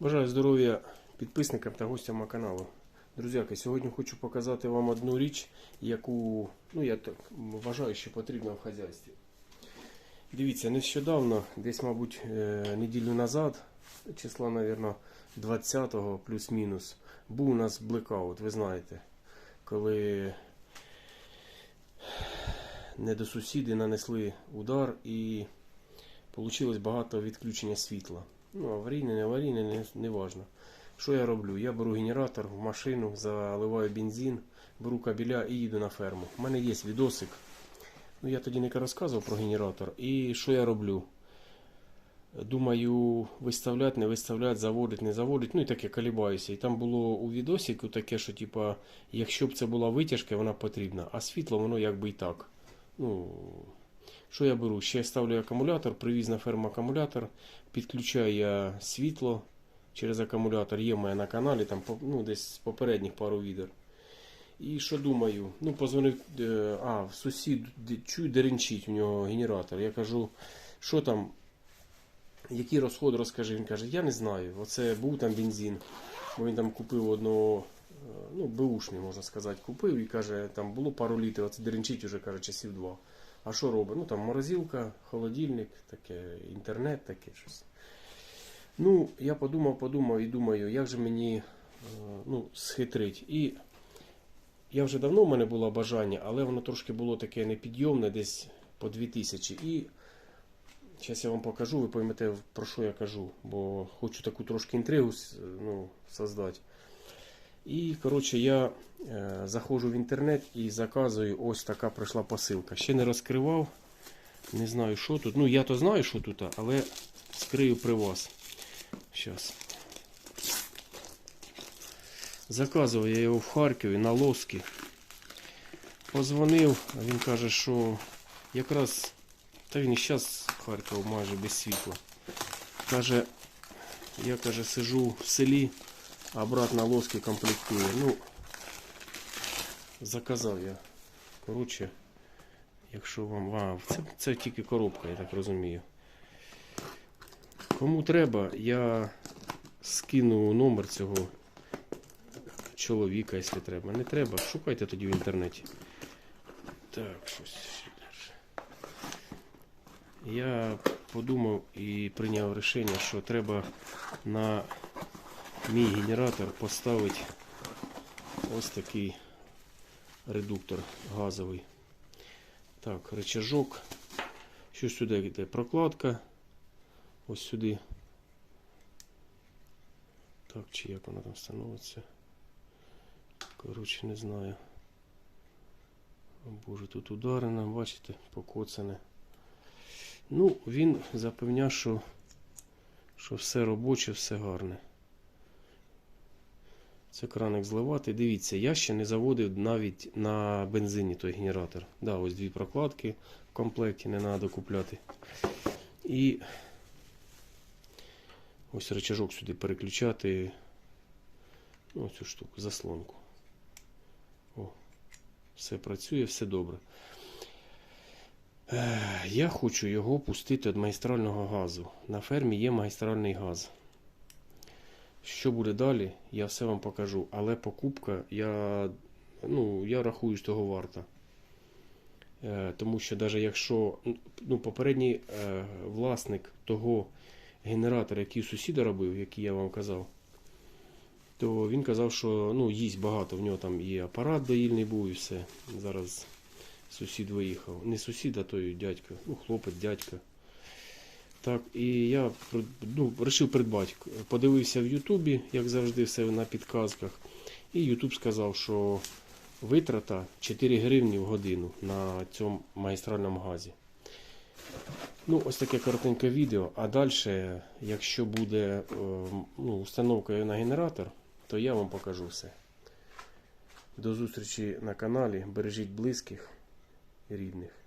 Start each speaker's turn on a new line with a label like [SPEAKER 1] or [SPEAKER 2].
[SPEAKER 1] Бажаю здоров'я підписникам та гостям мого каналу. Друзяки, сьогодні хочу показати вам одну річ, яку ну, я так вважаю, що потрібна в хазяйстві. Дивіться, нещодавно, десь, мабуть, е, неділю назад, числа, мабуть, 20-го плюс-мінус, був у нас блекаут, ви знаєте, коли недосусіди нанесли удар і вийшло багато відключення світла. Ну, аварійне, не аварійне, не, не важно. Що я роблю? Я беру генератор в машину, заливаю бензин, беру кабеля і їду на ферму. У мене є відосик. Ну, я тоді не розказував про генератор. І що я роблю? Думаю, виставляти, не виставляти, заводити, не заводити. Ну і таке колібаюся. І там було у відосику таке, що типа, якщо б це була витяжка, вона потрібна, а світло воно якби і так. Ну, що я беру? Ще я ставлю акумулятор, привіз на ферму акумулятор, підключаю я світло через акумулятор, є мене на каналі, там ну, десь попередніх пару відео. І що думаю? Ну, позвонив, е, а, сусід, чую, деренчить у нього генератор. Я кажу, що там, який розход розкажи. Він каже, я не знаю. Оце був там бензин. Бо він там купив одного, е, ну, беушний, можна сказати, купив і каже, там було пару літрів, оце деренчить вже каже, часів два. А що робить? Ну там морозилка, холодильник, таке, інтернет, таке щось. Ну, я подумав, подумав і думаю, як же мені е, ну, схитрить. І я вже давно в мене було бажання, але воно трошки було таке непідйомне, десь по 2000. І зараз я вам покажу, ви поймете, про що я кажу, бо хочу таку трошки інтригу ну, создати. І, коротше, я е, заходжу в інтернет і заказую ось така прийшла посилка. Ще не розкривав, не знаю, що тут. Ну, я то знаю, що тут, але скрию при вас. Зараз. Заказував я його в Харкові на Лоски. Позвонив, а він каже, що якраз, та він і зараз Харків майже без світла. Каже, я каже, сижу в селі, а брат на лоски комплектує. Ну, заказав я. Коротше, якщо вам. А, це, це тільки коробка, я так розумію. Кому треба, я скину номер цього чоловіка, якщо треба. Не треба, шукайте тоді в інтернеті. Так, щось. Я подумав і прийняв рішення, що треба на мій генератор поставити ось такий редуктор газовий. Так, рычажок. Що сюди йде прокладка. Ось сюди. Так, чи як вона там становиться. Коротше, не знаю. О, Боже, тут ударено, бачите, покоцане. Ну, він запевняв, що, що все робоче, все гарне. Це краник зливати. Дивіться, я ще не заводив навіть на бензині той генератор. Да, ось дві прокладки в комплекті, не треба купляти. І ось рычажок сюди переключати. Ну, цю штуку, заслонку. О, все працює, все добре. Я хочу його пустити від магістрального газу. На фермі є магістральний газ. Що буде далі, я все вам покажу. Але покупка, я, ну, я рахую, що того варта. Е, Тому що навіть якщо ну, попередній е, власник того генератора, який сусіда робив, який я вам казав, то він казав, що ну, їсть багато. В нього там і апарат доїльний був, і все. Зараз сусід виїхав. Не сусід, а той дядько, ну, хлопець, дядько. Так, і я ну, вирішив придбати. Подивився в Ютубі, як завжди, все на підказках. І Ютуб сказав, що витрата 4 гривні в годину на цьому магістральному газі. Ну, ось таке коротеньке відео. А далі, якщо буде е, ну, установка на генератор, то я вам покажу все. До зустрічі на каналі. Бережіть близьких і рідних.